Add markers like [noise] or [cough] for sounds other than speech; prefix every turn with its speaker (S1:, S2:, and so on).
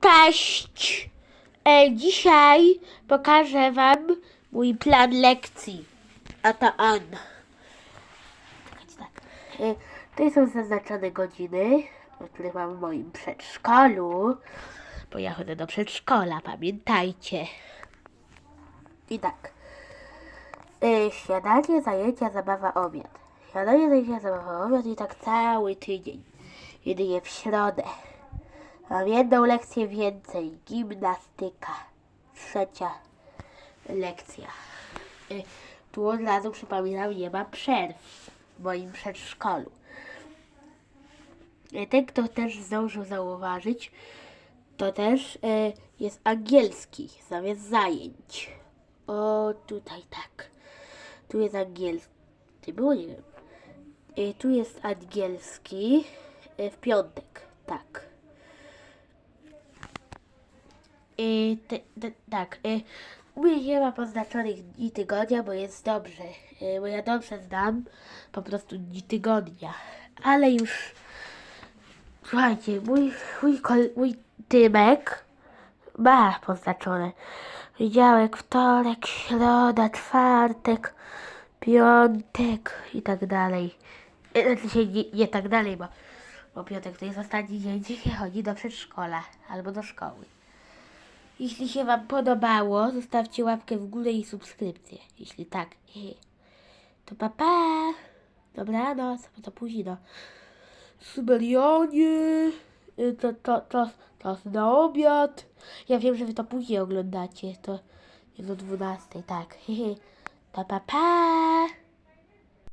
S1: Cześć! E, dzisiaj pokażę Wam mój plan lekcji. A to on. Tak. E, tutaj są zaznaczone godziny, które mam w moim przedszkolu. Bo ja chodzę do przedszkola, pamiętajcie. I tak. E, śniadanie, zajęcia, zabawa, obiad. Śniadanie, zajęcia, zabawa, obiad i tak cały tydzień. Jedynie w środę. Mam jedną lekcję więcej. Gimnastyka. Trzecia lekcja. Y, Tu od razu przypominam, nie ma przerw w moim przedszkolu. Y, Ten, kto też zdążył zauważyć, to też y, jest angielski zamiast zajęć. O, tutaj tak. Tu jest angielski. Ty było, nie wiem. Tu jest angielski w piątek, tak. Y, te, te, tak, y, nie ma poznaczonych dni tygodnia, bo jest dobrze. Y, bo ja dobrze znam po prostu dni tygodnia. Ale już, słuchajcie, mój, mój, kol, mój Tymek ma poznaczone. Poniedziałek, wtorek, środa, czwartek, piątek i tak dalej. Y, Znaczy się nie, nie tak dalej, bo, bo piątek to jest ostatni dzień, gdzie [laughs] się chodzi do przedszkola albo do szkoły. Jeśli się Wam podobało, zostawcie łapkę w górę i subskrypcję. Jeśli tak, to pa pa! Dobranoc, bo to późno. Syberianie! Y, To, to, to, to na obiad. Ja wiem, że Wy to później oglądacie. To jest o 12, tak. To pa pa!